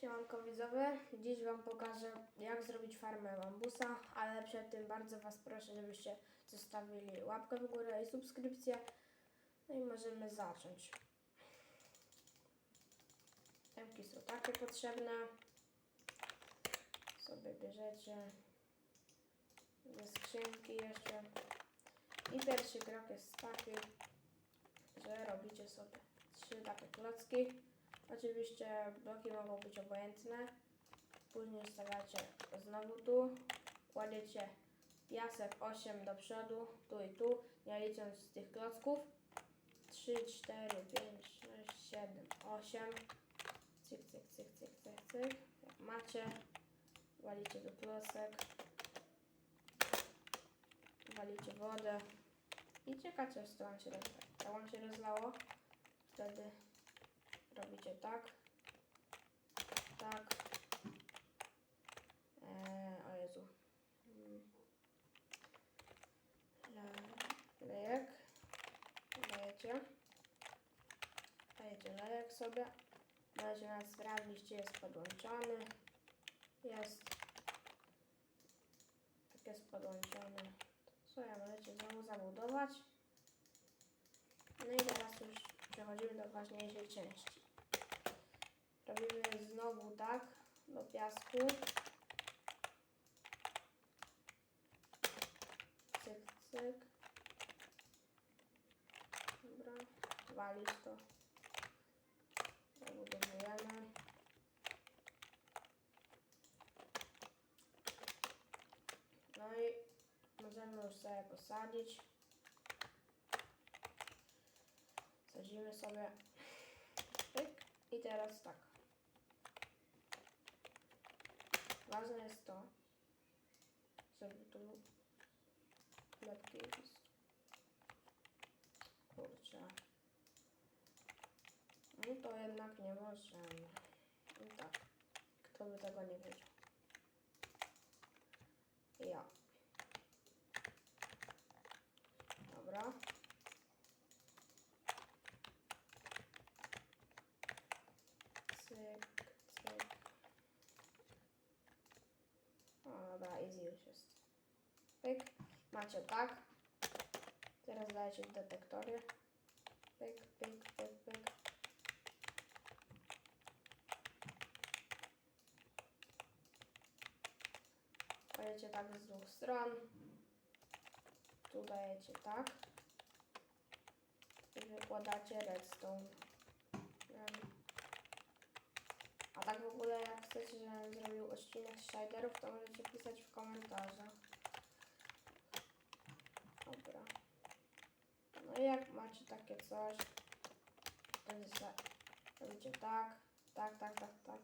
Siemanko widzowie, dziś Wam pokażę jak zrobić farmę bambusa, ale przed tym bardzo Was proszę, żebyście zostawili łapkę w górę i subskrypcję. No i możemy zacząć. Temki są takie potrzebne. Sobie bierzecie ze skrzynki jeszcze. I pierwszy krok jest taki, że robicie sobie trzy takie klocki. Oczywiście bloki mogą być obojętne. Później stawiacie znowu tu. Kładziecie piasek 8 do przodu, tu i tu, nie licząc z tych klocków. 3, 4, 5, 6, 7, 8. Cyk, cyk, cyk, cyk, cyk, cyk. Jak macie, walicie do klocek. Walicie wodę i czekacie, aż to wam wam się rozlało, wtedy robicie tak, tak. Eee, o Jezu. Le- Lejek. Lejecie. Dajecie lejek sobie. Możecie nas sprawdzić, czy jest podłączony. Jest. Tak jest podłączony. Ja możecie znowu zabudować. No i teraz już przechodzimy do ważniejszej części. Robimy znowu tak do piasku. Cyk, cyk. Dobra, walić to. Zabudowujemy. No i możemy już sobie posadzić. Sadzimy sobie. Pyk. I teraz tak. Ważne jest to, żeby tu lepki jest. Kurczę. No to jednak nie możemy. No tak. Kto by tego nie wiedział? Ja. Dobra. Cyk, cyk. O, dobra, easy już jest. Pyk. Macie tak. Teraz dajecie detektory. Pyk, pyk, pyk, pyk. Dajecie tak z dwóch stron. Tu dajecie tak. I wykładacie redstone. A tak w ogóle jak chcecie, żebym zrobił odcinek z shaderów, to możecie pisać w komentarzach. Dobra. No i jak macie takie coś, to robicie tak, tak, tak, tak, tak.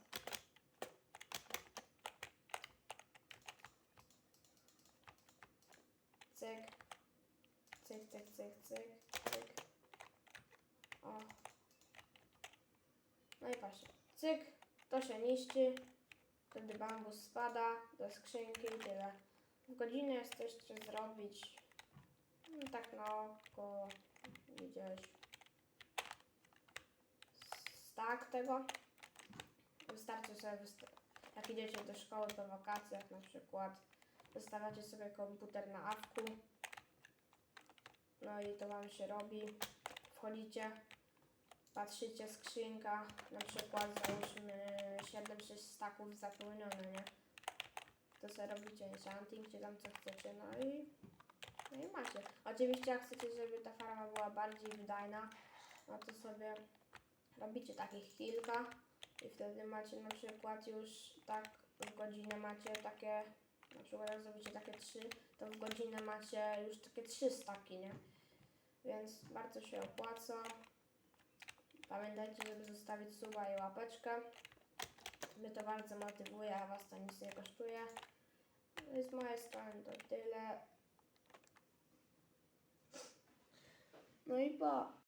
Cyk. Cyk, cyk, cyk, cyk, cyk. O. No i patrzcie. Cyk. To się niszczy. Wtedy bambus spada do skrzynki i tyle. W godzinę jest to jeszcze zrobić. No tak na oko. Gdzieś. Stak tego. Wystarczy sobie, wysta- jak idziecie do szkoły po wakacjach na przykład, wystawiacie sobie komputer na awku. No i to wam się robi. Wchodzicie, patrzycie skrzynka, na przykład załóżmy 7-6 staków zapełnione, nie? To sobie robicie enchanting, czy tam co chcecie, no i, no i macie. Oczywiście jak chcecie, żeby ta farma była bardziej wydajna, no to sobie robicie takich kilka i wtedy macie na przykład już tak w godzinę macie takie, na przykład jak zrobicie takie trzy, to w godzinę macie już takie trzy staki, nie? Więc bardzo się opłaca. Pamiętajcie, żeby zostawić suba i łapeczkę. Mnie to bardzo motywuje, a Was to nic nie kosztuje. No i z mojej strony to tyle. No i po.